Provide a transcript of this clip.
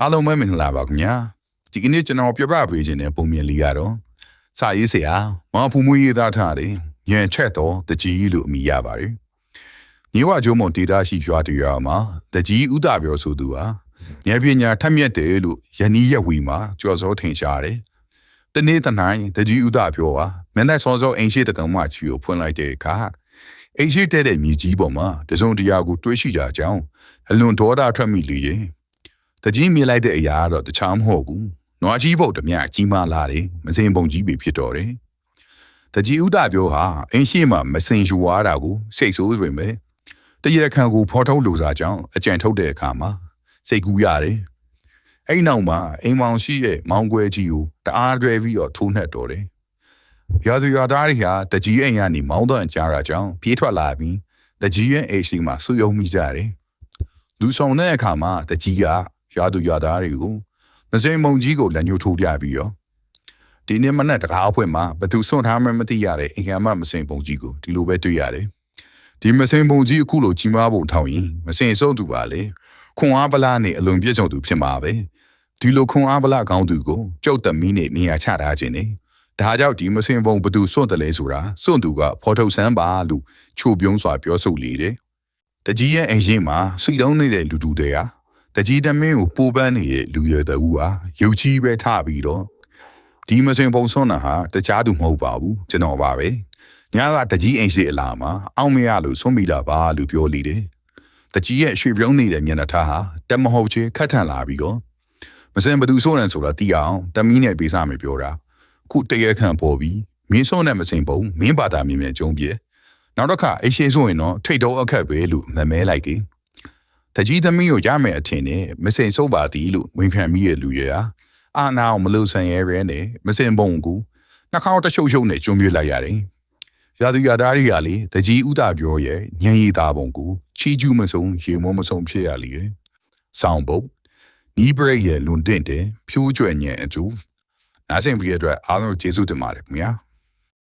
အားလုံးပဲမင်္ဂလာပါခင်ဗျာဒီကနေ့ကျွန်တော်ပြပြပေးခြင်းတဲ့ပုံမြင်လေးကတော့စာရေးဆရာမောင်ဖူမူရေးသားထားတယ်ညံချက်တော်တကြီးလို့အမည်ရပါတယ်ညီဝကျုံမွန်ဒေတာရှိရွာတရွာမှာတကြီးဥဒပြောဆိုသူဟာဉာဏ်ပညာထက်မြက်တယ်လို့ယနီးရက်ဝီမှာကြော်စောထင်ရှားတယ်တနေ့တနိုင်တကြီးဥဒပြောဟာမင်းနဲ့စောစောအိမ်ရှိတကောင်မှချီကိုဖွင့်လိုက်တဲ့အခါအိမ်ရှိတဲ့တဲ့မြေကြီးပေါ်မှာတစုံတရာကိုတွေးရှိကြကြောင်းအလွန်ဒေါသထွက်မိလေရင် တကြီးမြင်လိုက်တဲ့အရာကတော့တခြားမဟုတ်ဘူး။နွားကြီးဘုတ်တမျှကြီးမားလာတယ်။မစင်ပုံကြီးပဲဖြစ်တော့တယ်။တကြီးဥဒပြောဟာအင်းရှိမှမစင်ယူွားတာကိုစိတ်ဆိုးတွင်ပဲ။တရခန့်ကိုဖော်ထုတ်လို့စားကြောင်းအကြံထုတ်တဲ့အခါမှာစိတ်ကူးရတယ်။အဲ့နောက်မှာအိမ်မောင်ရှိရဲ့မောင်ကွဲကြီးကိုတအားတွဲပြီးတော့ထိုးနှက်တော်တယ်။ရာသူရာသားတွေဟာတကြီးအိမ်ကနေမောင်းတော့ကြားတာကြောင့်ပြေးထွက်လာပြီးတကြီးရဲ့အိမ်ရှိမှာဆူယုံမိကြတယ်။လူဆောင်တဲ့အခါမှာတကြီးက ရွာသူရွာသားတွေကိုမစိမ်မုံကြီးကိုလက်ညှိုးထိုးပြပြီးတော့ဒီနေ့မနက်တကားအဖွင့်မှာဘသူစွန့်ထားမှမသိရတဲ့အင်္ဂါမမစိမ်ပုံကြီးကိုဒီလိုပဲတွေ့ရတယ်ဒီမစိမ်ပုံကြီးအခုလိုကြီးမားဖို့ထောင်းရင်မစိမ်ဆုံးသူပါလေခွန်အားပလားနဲ့အလွန်ပြည့်စုံသူဖြစ်မှာပဲဒီလိုခွန်အားပလားကောင်းသူကိုကျုပ်သမီးနဲ့နေရာချထားခြင်းနဲ့ဒါကြောင့်ဒီမစင်ပုံဘသူစွန့်တယ်လဲဆိုတာစွန့်သူကဖော်ထုတ်ဆန်းပါလို့ချိုပြုံးစွာပြောဆိုလေတယ်တကြီးရဲ့အိမ်ရှိမှာစိတ်တုံးနေတဲ့လူတူတွေဟာ တကြီးတမင်းကိုပိုးပန်းနေတဲ့လူရတဲ့ဦးဟာရုပ်ကြီးပဲထပြီးတော့ဒီမစင်ပုံစွန့်တာဟာတခြားသူမဟုတ်ပါဘူးကျွန်တော်ပါပဲညကတကြီးအိမ်ရှိအလာမှာအောင်မရလို့စွန့်မိတာပါလို့ပြောလိတယ်တကြီးရဲ့ရွှေပြုံးနေတဲ့မျက်နှာထားဟာတက်မဟုတ်ချေခတ်ထန်လာပြီးတော့မစင်ဘသူစွန့်တယ်ဆိုတာသိအောင်တမီးနဲ့ပေးစားမယ်ပြောတာခုတရခန့်ပေါ်ပြီးမင်းစွန့်တဲ့မစင်ပုံမင်းပါတာမြင်မြင်ကြုံပြေနောက်တစ်ခါအိရှိဆိုရင်တော့ထိတ်တော့အခက်ပဲလို့မမဲလိုက်တယ် တကြီးသမီးကိုရမယ်အထင်နဲ့မစင်စိုးပါသည်လို့ဝင်ခံမိရဲ့လူရအာအာနာအောင်မလို့ဆန်ရဲရဲနဲ့မစင်ပုံကူနှာခေါင်းတရှုပ်ရှုပ်နဲ့ကျွံပြလိုက်ရတယ်ရာသူရာသားတွေကလေတကြီးဥတာပြောရဲ့ညံရည်သားပုံကူချီကျူးမဆုံးရေမောမဆုံးဖြစ်ရလေဆောင်းပုတ်နီးဘရိတ်ရဲ့လွန်တင့်တယ်ဖြိုးကြွယ်ညံအကျူနားဆင်ပြီးရတဲ့အားလုံးကျေးဇူးတင်ပါတယ်ခင်ဗျာ